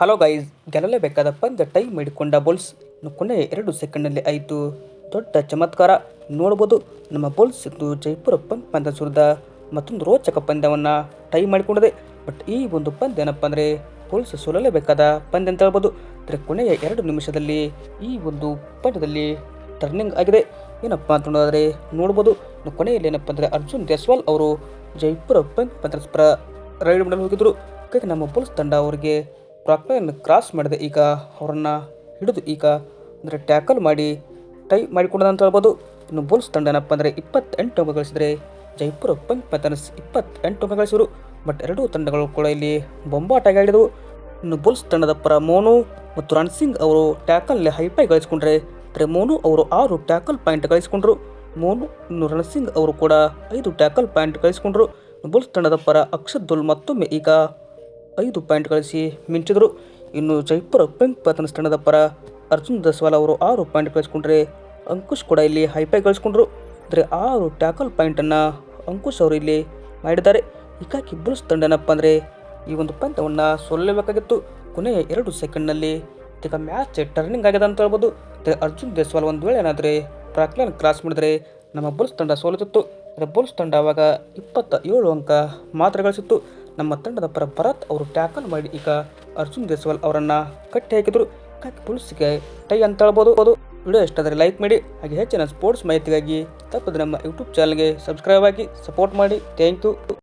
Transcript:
Hello guys ಗೆಲ್ಲಲೇಬೇಕಾದ ಪಂದ್ಯ tie ಮಾಡಿಕೊಂಡ bowls ಕೊನೆಯ ಎರಡು ಸೆಕೆಂಡ್ನಲ್ಲಿ ಆಯಿತು. ದೊಡ್ಡ ಚಮತ್ಕಾರ. ನೋಡ್ಬೋದು, ನಮ್ಮ ಬೋಲ್ಸ್ ಇದು ಜೈಪುರ ಪಂಪ್ ಪಂದ್ಯ ಸುರಿದ ಮತ್ತೊಂದು ರೋಚಕ ಪಂದ್ಯವನ್ನು ಟೈ ಮಾಡಿಕೊಂಡಿದೆ. ಬಟ್ ಈ ಒಂದು ಪಂದ್ಯ ಏನಪ್ಪ ಅಂದರೆ ಬೋಲ್ಸ್ ಸೋಲಲೇಬೇಕಾದ ಪಂದ್ಯ ಅಂತ ಹೇಳ್ಬೋದು. ಅಂದರೆ ಕೊನೆಯ ಎರಡು ನಿಮಿಷದಲ್ಲಿ ಈ ಒಂದು ಪಂದ್ಯದಲ್ಲಿ ಟರ್ನಿಂಗ್ ಆಗಿದೆ. ಏನಪ್ಪ ಅಂತ ನೋಡಿದ್ರೆ, ನೋಡ್ಬೋದು. ಕೊನೆಯಲ್ಲಿ ಏನಪ್ಪ ಅಂದರೆ, ಅರ್ಜುನ್ ದೇಸ್ವಾಲ್ ಅವರು ಜೈಪುರ ಪಂಪ್ ಪಂದ್ರ ರೈಡ್ ಮಾಡಲು ಹೋಗಿದ್ರು. ಹಾಗಾಗಿ ನಮ್ಮ ಬೌಲ್ಸ್ ತಂಡ ಅವರಿಗೆ ಪ್ರಾಕ್ಲೈನ್ ಕ್ರಾಸ್ ಮಾಡಿದೆ. ಈಗ ಅವರನ್ನು ಹಿಡಿದು ಈಗ ಅಂದರೆ ಟ್ಯಾಕಲ್ ಮಾಡಿ, ಟೈ ಮಾಡಿಕೊಂಡ ಅಂತ ಹೇಳ್ಬೋದು. ಇನ್ನು ಬುಲ್ಸ್ ತಂಡ ಏನಪ್ಪ ಅಂದರೆ ಇಪ್ಪತ್ತೆಂಟು ಅಂಕ ಗಳಿಸಿದರೆ ಜೈಪುರ ಪಂಚ್ ಪ್ಯಾಥನ್ಸ್ ಇಪ್ಪತ್ತೆಂಟು ಅಂಕ ಗಳಿಸಿದರು. ಬಟ್ ಎರಡೂ ತಂಡಗಳು ಕೂಡ ಇಲ್ಲಿ ಬೊಂಬಾಟಾಗಿ ಆಡಿದವು. ಇನ್ನು ಬುಲ್ಸ್ ತಂಡದ ಪರ ಮೋನು ಮತ್ತು ರಣಸಿಂಗ್ ಅವರು ಟ್ಯಾಕಲ್ನಲ್ಲಿ ಹೈಪೈ ಗಳಿಸಿಕೊಂಡ್ರೆ, ಅಂದರೆ ಮೋನು ಅವರು ಆರು ಟ್ಯಾಕಲ್ ಪಾಯಿಂಟ್ ಗಳಿಸಿಕೊಂಡ್ರು. ಮೋನು ಇನ್ನು ರಣಸಿಂಗ್ ಅವರು ಕೂಡ ಐದು ಟ್ಯಾಕಲ್ ಪಾಯಿಂಟ್ ಗಳಿಸಿಕೊಂಡ್ರು. ಬುಲ್ಸ್ ತಂಡದ ಪರ ಅಕ್ಷದುಲ್ ಮತ್ತೊಮ್ಮೆ ಈಗ ಐದು ಪಾಯಿಂಟ್ ಗಳಿಸಿ ಮಿಂಚಿದರು. ಇನ್ನು ಜೈಪುರ ಪಿಂಕ್ ಪತನ ತಂಡದ ಪರ ಅರ್ಜುನ್ ದಸ್ವಾಲ್ ಅವರು ಆರು ಪಾಯಿಂಟ್ ಗಳಿಸ್ಕೊಂಡ್ರೆ ಅಂಕುಶ್ ಕೂಡ ಇಲ್ಲಿ ಹೈಫೈ ಗಳಿಸ್ಕೊಂಡ್ರು. ಅಂದರೆ ಆರು ಟ್ಯಾಕಲ್ ಪಾಯಿಂಟನ್ನು ಅಂಕುಶ್ ಅವರು ಇಲ್ಲಿ ಮಾಡಿದ್ದಾರೆ. ಹೀಗಾಗಿ ಬುಲ್ಸ್ ತಂಡ ಏನಪ್ಪ ಅಂದರೆ ಈ ಒಂದು ಪಂದ್ಯವನ್ನು ಸೋಲಲೇಬೇಕಾಗಿತ್ತು. ಕೊನೆಯ ಎರಡು ಸೆಕೆಂಡ್ನಲ್ಲಿ ಈಗ ಮ್ಯಾಚ್ ಟರ್ನಿಂಗ್ ಆಗಿದೆ ಅಂತ ಹೇಳ್ಬೋದು. ಅಂದರೆ ಅರ್ಜುನ್ ದೇಸ್ವಾಲ್ ಒಂದು ವೇಳೆ ಏನಾದರೆ ಪ್ರಾಕ್ಲನ್ ಕ್ರಾಸ್ ಮಾಡಿದರೆ ನಮ್ಮ ಬುಲ್ಸ್ ತಂಡ ಸೋಲುತ್ತಿತ್ತು. ಅಂದರೆ ಬುಲ್ಸ್ ತಂಡ ಆವಾಗ ಇಪ್ಪತ್ತ ಏಳು ಅಂಕ ಮಾತ್ರ ಗಳಿಸಿತ್ತು. ನಮ್ಮ ತಂಡದ ಪರ ಭರತ್ ಅವರು ಟ್ಯಾಕಲ್ ಮಾಡಿ ಈಗ ಅರ್ಜುನ್ ದೇಸ್ವಾಲ್ ಅವರನ್ನು ಕಟ್ಟಿ ಹಾಕಿದರು ಹಾಗಾಗಿ ಪುಲ್ಸ್ಗೆ ಟೈ ಅಂತ ಹೇಳ್ಬೋದು. ಅದು ವಿಡಿಯೋ ಇಷ್ಟಾದರೆ ಲೈಕ್ ಮಾಡಿ, ಹಾಗೆ ಹೆಚ್ಚಿನ ಸ್ಪೋರ್ಟ್ಸ್ ಮಾಹಿತಿಗಾಗಿ ತಪ್ಪದೆ ನಮ್ಮ ಯೂಟ್ಯೂಬ್ ಚಾನಲ್ಗೆ ಸಬ್ಸ್ಕ್ರೈಬ್ ಆಗಿ ಸಪೋರ್ಟ್ ಮಾಡಿ. Thank you